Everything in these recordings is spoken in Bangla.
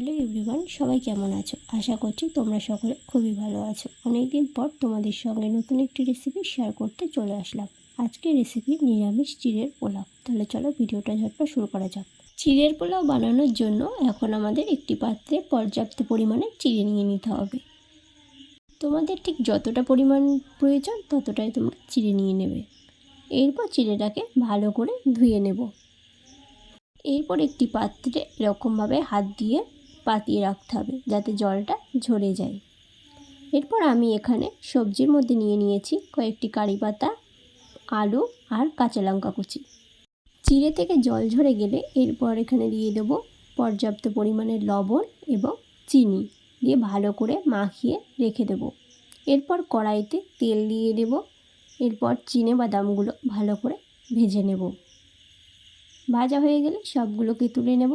হ্যালো এভরিওয়ান, সবাই কেমন আছো? আশা করছি তোমরা সকলে খুবই ভালো আছো। অনেক দিন পর তোমাদের সঙ্গে নতুন একটি রেসিপি শেয়ার করতে চলে আসলাম। আজকের রেসিপি নিরামিষ চিড়ের পোলাও। তাহলে চলো ভিডিওটা ঝটপট শুরু করা যাক। চিড়ের পোলাও বানানোর জন্য এখন আমাদের একটি পাত্রে পর্যাপ্ত পরিমাণে চিড়ে নিয়ে নিতে হবে। তোমাদের ঠিক যতটা পরিমাণ প্রয়োজন ততটাই তোমরা চিড়ে নিয়ে নেবে। এরপর চিড়েটাকে ভালো করে ধুয়ে নেব। এরপর একটি পাত্রে এরকমভাবে হাত দিয়ে পাতিয়ে রাখতে হবে যাতে জলটা ঝরে যায়। এরপর আমি এখানে সবজির মধ্যে নিয়ে নিয়েছি কয়েকটি কারি পাতা, আলু আর কাঁচা লঙ্কা কুচি। চিড়ে থেকে জল ঝরে গেলে এরপর এখানে দিয়ে দেবো পর্যাপ্ত পরিমাণে লবণ এবং চিনি দিয়ে ভালো করে মাখিয়ে রেখে দেবো। এরপর কড়াইতে তেল দিয়ে দেবো। এরপর চিনে বাদামগুলো ভালো করে ভেজে নেব। ভাজা হয়ে গেলে সবগুলোকে তুলে নেব।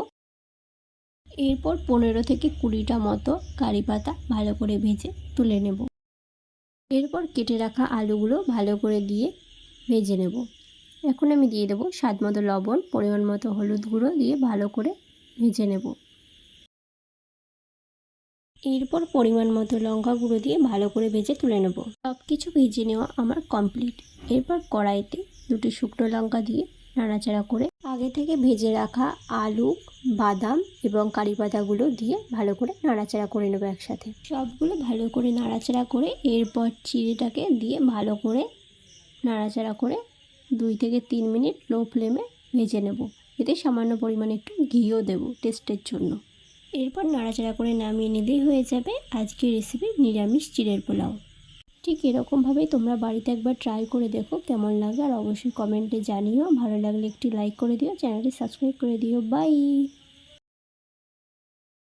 এরপর পনেরো থেকে কুড়িটা মতো কারি পাতা ভালো করে ভেজে তুলে নেব। এরপর কেটে রাখা আলুগুলো ভালো করে দিয়ে ভেজে নেব। এখন আমি দিয়ে দেবো স্বাদ মতো লবণ, পরিমাণ মতো হলুদ গুঁড়ো দিয়ে ভালো করে ভেজে নেব। এরপর পরিমাণ মতো লঙ্কা গুঁড়ো দিয়ে ভালো করে ভেজে তুলে নেব। সব কিছু ভেজে নেওয়া আমার কমপ্লিট এরপর কড়াইতে দুটি শুকনো লঙ্কা দিয়ে নাড়াচাড়া করে আগে থেকে ভেজে রাখা আলু, বাদাম এবং কারি পাতাগুলো দিয়ে ভালো করে নাড়াচাড়া করে নেব একসাথে। সবগুলো ভালো করে নাড়াচাড়া করে এরপর চিড়েটাকে দিয়ে ভালো করে নাড়াচাড়া করে দুই থেকে তিন মিনিট লো ফ্লেমে ভেজে নেব। এতে সামান্য পরিমাণে একটু ঘিও দেব টেস্টের জন্য। এরপর নাড়াচাড়া করে নামিয়ে নিলেই হয়ে যাবে আজকের রেসিপি নিরামিষ চিড়ের পোলাও। ঠিক এরকমভাবেই তোমরা বাড়িতে একবার ট্রাই করে দেখো কেমন লাগে। আর অবশ্যই কমেন্টে জানিও। ভালো লাগলে একটি লাইক করে দিও। চ্যানেলটি সাবস্ক্রাইব করে দিও। বাই